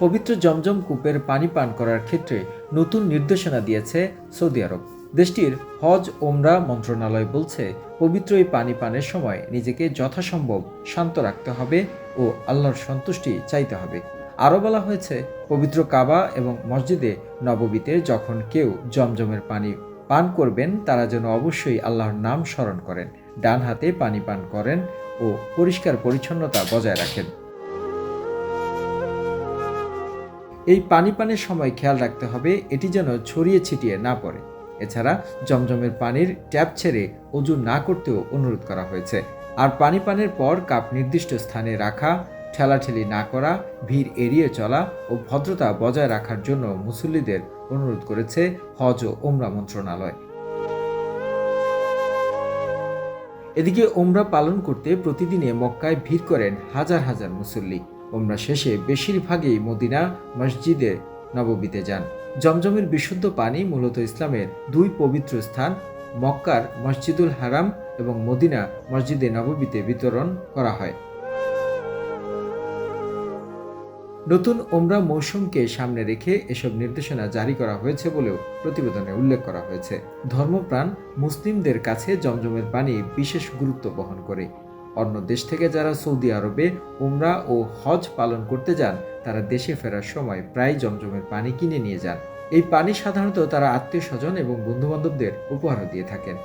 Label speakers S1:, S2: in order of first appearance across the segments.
S1: পবিত্র জমজম কূপের পানি পান করার ক্ষেত্রে নতুন নির্দেশনা দিয়েছে সৌদি আরব। দেশটির হজ ওমরা মন্ত্রণালয় বলছে, পবিত্র এই পানি পানের সময় নিজেকে যথাসম্ভব শান্ত রাখতে হবে ও আল্লাহর সন্তুষ্টি চাইতে হবে। আরও বলা হয়েছে, পবিত্র কাবা এবং মসজিদে নববীতে যখন কেউ জমজমের পানি পান করবেন, তারা যেন অবশ্যই আল্লাহর নাম স্মরণ করেন, ডান হাতে পানি পান করেন ও পরিষ্কার পরিচ্ছন্নতা বজায় রাখেন। এই পানি পানের সময় খেয়াল রাখতে হবে, এটি যেন ছড়িয়ে ছিটিয়ে না পড়ে। এছাড়া জমজমের পানির ট্যাপ ছেড়ে অজু না করতেও অনুরোধ করা হয়েছে। আর পানি পানের পর কাপ নির্দিষ্ট স্থানে রাখা, ঠেলাঠেলি না করা, ভিড় এড়িয়ে চলা ও ভদ্রতা বজায় রাখার জন্য মুসল্লিদের অনুরোধ করেছে হজ ও ওমরা মন্ত্রণালয়। এদিকে ওমরা পালন করতে প্রতিদিনে মক্কায় ভিড় করেন হাজার হাজার মুসল্লি। ওমরা শেষে বেশিরভাগই মদিনা মসজিদে নববীতে যান। জমজমের বিশুদ্ধ পানি মূলত ইসলামের দুই পবিত্র স্থান, মক্কার মসজিদুল হারাম এবং মদিনা মসজিদে নববীতে বিতরণ করা হয়। নতুন ওমরা মৌসুমকে সামনে রেখে এসব নির্দেশনা জারি করা হয়েছে বলেও প্রতিবেদনে উল্লেখ করা হয়েছে। ধর্মপ্রাণ মুসলিমদের কাছে জমজমের পানি বিশেষ গুরুত্ব বহন করে। অন্য দেশ থেকে যারা সৌদি আরবে উমরা ও হজ পালন করতে যান, তারা দেশে ফেরার সময় প্রায় জমজমের পানি কিনে নিয়ে যান। এই পানি সাধারণত তারা আত্মীয় স্বজন এবং বন্ধুবান্ধবদের উপহার দিয়ে থাকেন।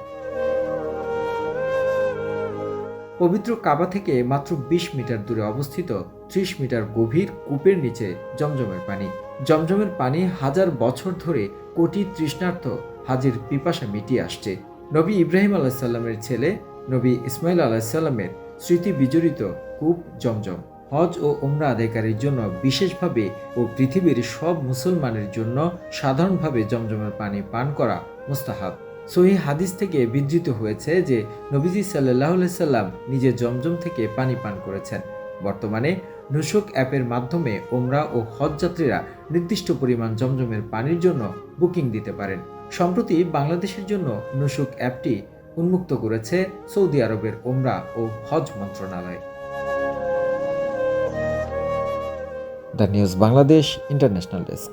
S1: পবিত্র কাবা থেকে মাত্র বিশ মিটার দূরে অবস্থিত ত্রিশ মিটার গভীর কূপের নিচে জমজমের পানি। জমজমের পানি হাজার বছর ধরে কোটি তৃষ্ণার্থ হাজির পিপাসা মিটিয়ে আসছে। নবী ইব্রাহিম আলাহিসাল্লামের ছেলে নবী ইসমাইল আলাহিসাল্লামের স্মৃতি বিজড়িত কূপ জমজম। হজ ও উমরা আদায়কারীর জন্য বিশেষভাবে ও পৃথিবীর সব মুসলমানের জন্য সাধারণভাবে জমজমের পানি পান করা মুস্তাহাব। সহি হাদিস থেকে বিধৃত হয়েছে যে, নবীজি সাল্লাহ সাল্লাম নিজে জমজম থেকে পানি পান করেছেন। বর্তমানে নুসুক অ্যাপের মাধ্যমে ওমরা ও হজ যাত্রীরা নির্দিষ্ট পরিমাণ জমজমের পানির জন্য বুকিং দিতে পারেন। সম্প্রতি বাংলাদেশের জন্য নুসুক অ্যাপটি উন্মুক্ত করেছে সৌদি আরবের ওমরা ও হজ মন্ত্রণালয়। The news Bangladesh international desk.